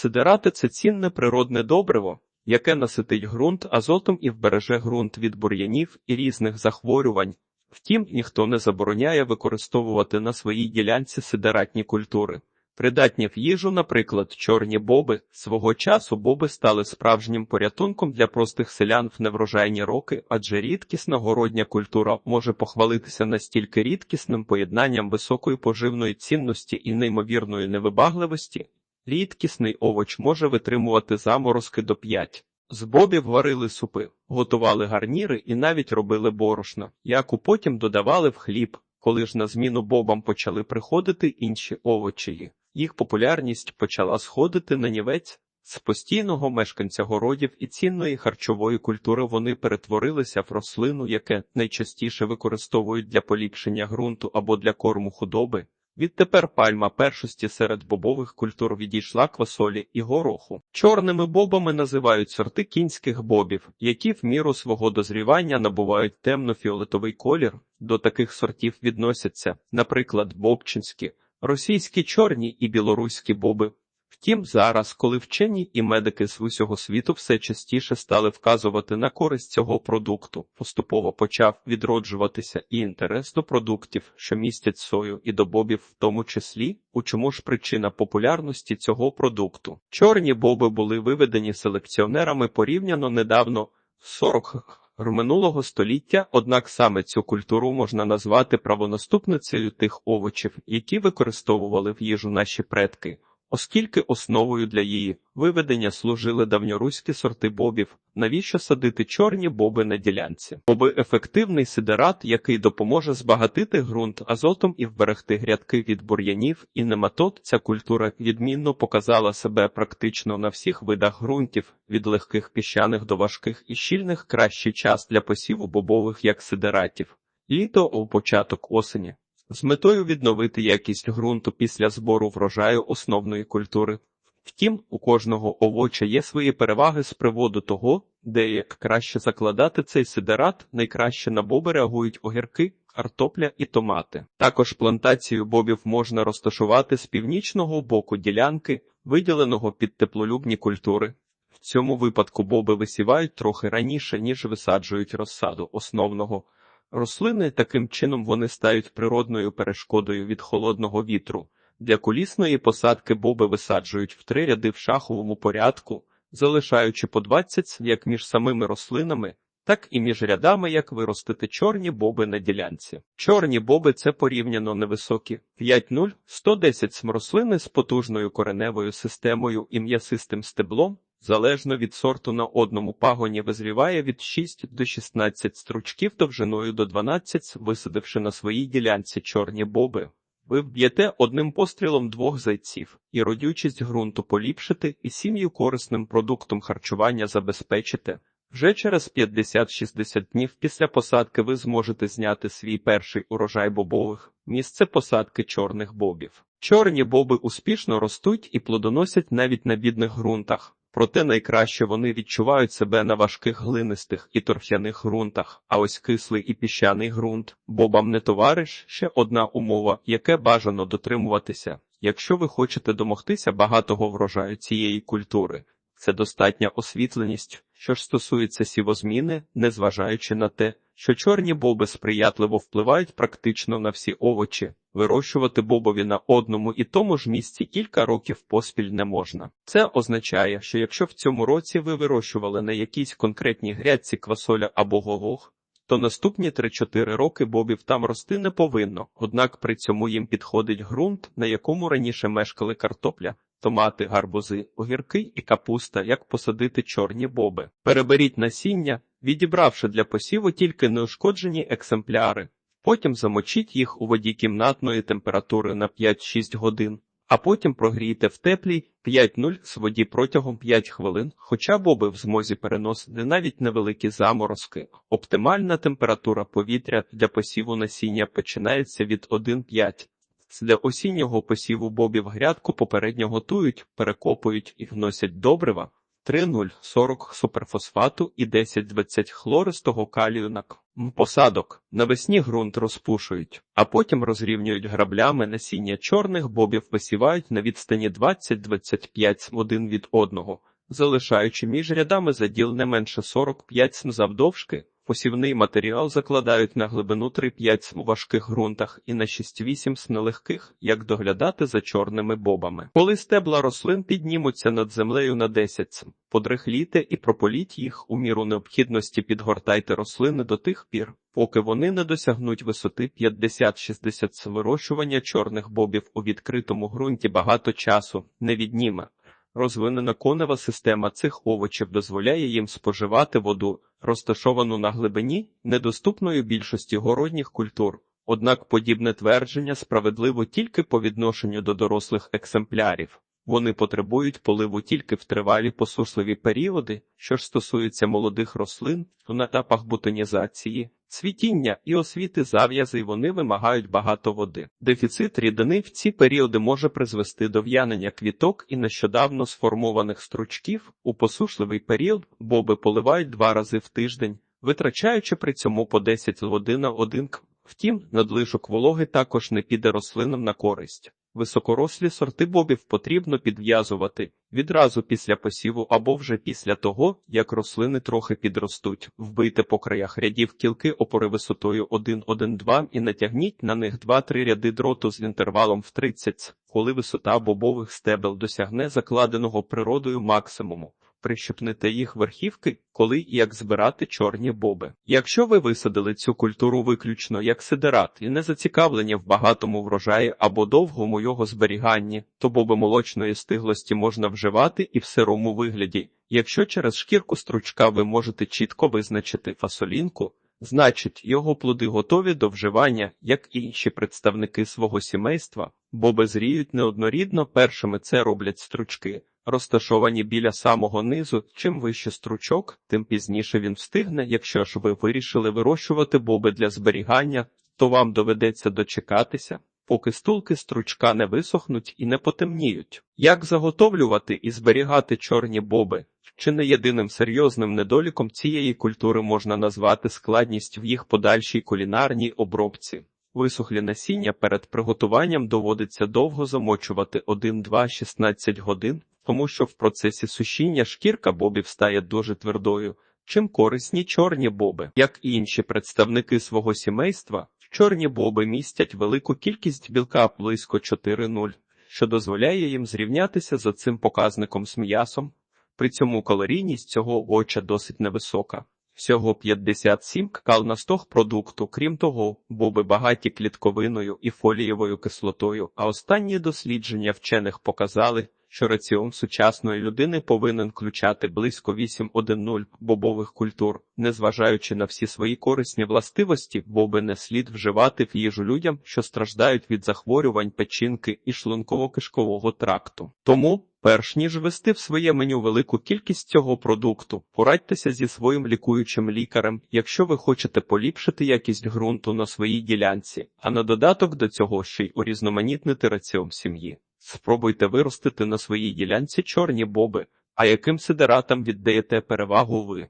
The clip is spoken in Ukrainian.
Сидерати це цінне природне добриво, яке наситить ґрунт азотом і вбереже ґрунт від бур'янів і різних захворювань. Втім, ніхто не забороняє використовувати на своїй ділянці сидератні культури. Придатні в їжу, наприклад, чорні боби. Свого часу боби стали справжнім порятунком для простих селян в неврожайні роки, адже рідкісна городня культура може похвалитися настільки рідкісним поєднанням високої поживної цінності і неймовірної невибагливості. Рідкісний овоч може витримувати заморозки до 5. З бобів варили супи, готували гарніри і навіть робили борошно, яку потім додавали в хліб. Коли ж на зміну бобам почали приходити інші овочі, їх популярність почала сходити на нівець. З постійного мешканця городів і цінної харчової культури вони перетворилися в рослину, яке найчастіше використовують для поліпшення ґрунту або для корму худоби. Відтепер пальма першості серед бобових культур відійшла квасолі і гороху. Чорними бобами називають сорти кінських бобів, які в міру свого дозрівання набувають темно-фіолетовий колір. До таких сортів відносяться, наприклад, бобчинські, російські чорні і білоруські боби. Втім, зараз, коли вчені і медики з усього світу все частіше стали вказувати на користь цього продукту, поступово почав відроджуватися і інтерес до продуктів, що містять сою і до бобів, в тому числі, у чому ж причина популярності цього продукту. Чорні боби були виведені селекціонерами порівняно недавно 40 минулого століття, однак саме цю культуру можна назвати правонаступницею тих овочів, які використовували в їжу наші предки. Оскільки основою для її виведення служили давньоруські сорти бобів, навіщо садити чорні боби на ділянці? Боби ефективний сидерат, який допоможе збагатити ґрунт азотом і вберегти грядки від бур'янів і нематод. Ця культура відмінно показала себе практично на всіх видах ґрунтів, від легких піщаних до важких і щільних кращий час для посіву бобових як сидератів. Літо у початок осені. З метою відновити якість ґрунту після збору врожаю основної культури. Втім, у кожного овоча є свої переваги з приводу того, де як краще закладати цей сидерат, найкраще на боби реагують огірки, картопля і томати. Також плантацію бобів можна розташувати з північного боку ділянки, виділеного під теплолюбні культури. В цьому випадку боби висівають трохи раніше, ніж висаджують розсаду основного. Рослини таким чином вони стають природною перешкодою від холодного вітру. Для колісної посадки боби висаджують в три ряди в шаховому порядку, залишаючи по 20 як між самими рослинами, так і між рядами, як виростити чорні боби на ділянці. Чорні боби це порівняно невисокі 5-0, 110 см рослини з потужною кореневою системою і м'ясистим стеблом. Залежно від сорту на одному пагоні визріває від 6 до 16 стручків довжиною до 12, висадивши на своїй ділянці чорні боби. Ви вб'єте одним пострілом двох зайців, і родючість ґрунту поліпшите, і сім'ю корисним продуктом харчування забезпечите. Вже через 50-60 днів після посадки ви зможете зняти свій перший урожай бобових, місце посадки чорних бобів. Чорні боби успішно ростуть і плодоносять навіть на бідних ґрунтах. Проте найкраще вони відчувають себе на важких глинистих і торфяних ґрунтах, а ось кислий і піщаний ґрунт, бобам не товариш ще одна умова, яке бажано дотримуватися. Якщо ви хочете домогтися багатого врожаю цієї культури, це достатня освітленість, що ж стосується сівозміни, незважаючи на те, що чорні боби сприятливо впливають практично на всі овочі. Вирощувати бобові на одному і тому ж місці кілька років поспіль не можна. Це означає, що якщо в цьому році ви вирощували на якійсь конкретній грядці квасоля або горох, то наступні 3-4 роки бобів там рости не повинно, однак при цьому їм підходить ґрунт, на якому раніше мешкали картопля, томати, гарбузи, огірки і капуста, як посадити чорні боби. Переберіть насіння, відібравши для посіву тільки неушкоджені екземпляри. Потім замочіть їх у воді кімнатної температури на 5-6 годин, а потім прогрійте в теплій 5-0 з воді протягом 5 хвилин, хоча боби в змозі переносити навіть невеликі заморозки. Оптимальна температура повітря для посіву насіння починається від 1,5. Для осіннього посіву бобів грядку попередньо готують, перекопують і вносять добрива. 3,0 40 суперфосфату і 10-20 хлористого калію на посадок. Навесні ґрунт розпушують, а потім розрівнюють граблями насіння чорних бобів висівають на відстані 20-25 см один від одного, залишаючи між рядами заділ не менше 45 см завдовжки. Посівний матеріал закладають на глибину 3-5 см у важких ґрунтах і на 6-8 см на легких, як доглядати за чорними бобами. Коли стебла рослин піднімуться над землею на 10 см, подрихліте і прополіть їх у міру необхідності підгортайте рослини до тих пір, поки вони не досягнуть висоти 50-60 см. Вирощування чорних бобів у відкритому ґрунті багато часу не відніме. Розвинена конева система цих овочів дозволяє їм споживати воду, розташовану на глибині, недоступної більшості городніх культур. Однак подібне твердження справедливо тільки по відношенню до дорослих екземплярів. Вони потребують поливу тільки в тривалі посушливі періоди, що ж стосується молодих рослин, то на етапах бутонізації, цвітіння і освіти зав'язи вони вимагають багато води. Дефіцит рідини в ці періоди може призвести до в'янення квіток і нещодавно сформованих стручків. У посушливий період боби поливають два рази в тиждень, витрачаючи при цьому по 10 годин на один к. Втім, надлишок вологи також не піде рослинам на користь. Високорослі сорти бобів потрібно підв'язувати відразу після посіву або вже після того, як рослини трохи підростуть. Вбийте по краях рядів кілки опори висотою 1-1-2 і натягніть на них 2-3 ряди дроту з інтервалом в 30 коли висота бобових стебел досягне закладеного природою максимуму. Прищепнете їх верхівки, коли і як збирати чорні боби. Якщо ви висадили цю культуру виключно як сидерат і не зацікавлені в багатому врожаї або довгому його зберіганні, то боби молочної стиглості можна вживати і в сирому вигляді. Якщо через шкірку стручка ви можете чітко визначити фасолінку, значить його плоди готові до вживання, як і інші представники свого сімейства. Боби зріють неоднорідно, першими це роблять стручки розташовані біля самого низу. Чим вище стручок, тим пізніше він встигне. Якщо ж ви вирішили вирощувати боби для зберігання, то вам доведеться дочекатися, поки стулки стручка не висохнуть і не потемніють. Як заготовлювати і зберігати чорні боби? Чи не єдиним серйозним недоліком цієї культури можна назвати складність в їх подальшій кулінарній обробці? Висохлі насіння перед приготуванням доводиться довго замочувати 1-2-16 годин, тому що в процесі сушіння шкірка бобів стає дуже твердою. Чим корисні чорні боби, як і інші представники свого сімейства, чорні боби містять велику кількість білка близько 4,0, що дозволяє їм зрівнятися за цим показником з м'ясом. При цьому калорійність цього овоча досить невисока. Всього 57 кал на 100 продукту. Крім того, боби багаті клітковиною і фолієвою кислотою. А останні дослідження вчених показали, що раціон сучасної людини повинен включати близько 8,1,0 бобових культур. Незважаючи на всі свої корисні властивості, боби не слід вживати в їжу людям, що страждають від захворювань печінки і шлунково-кишкового тракту. Тому Перш ніж ввести в своє меню велику кількість цього продукту, порадьтеся зі своїм лікуючим лікарем, якщо ви хочете поліпшити якість ґрунту на своїй ділянці, а на додаток до цього ще й урізноманітнити раціон сім'ї. Спробуйте виростити на своїй ділянці чорні боби, а яким сидератам віддаєте перевагу ви.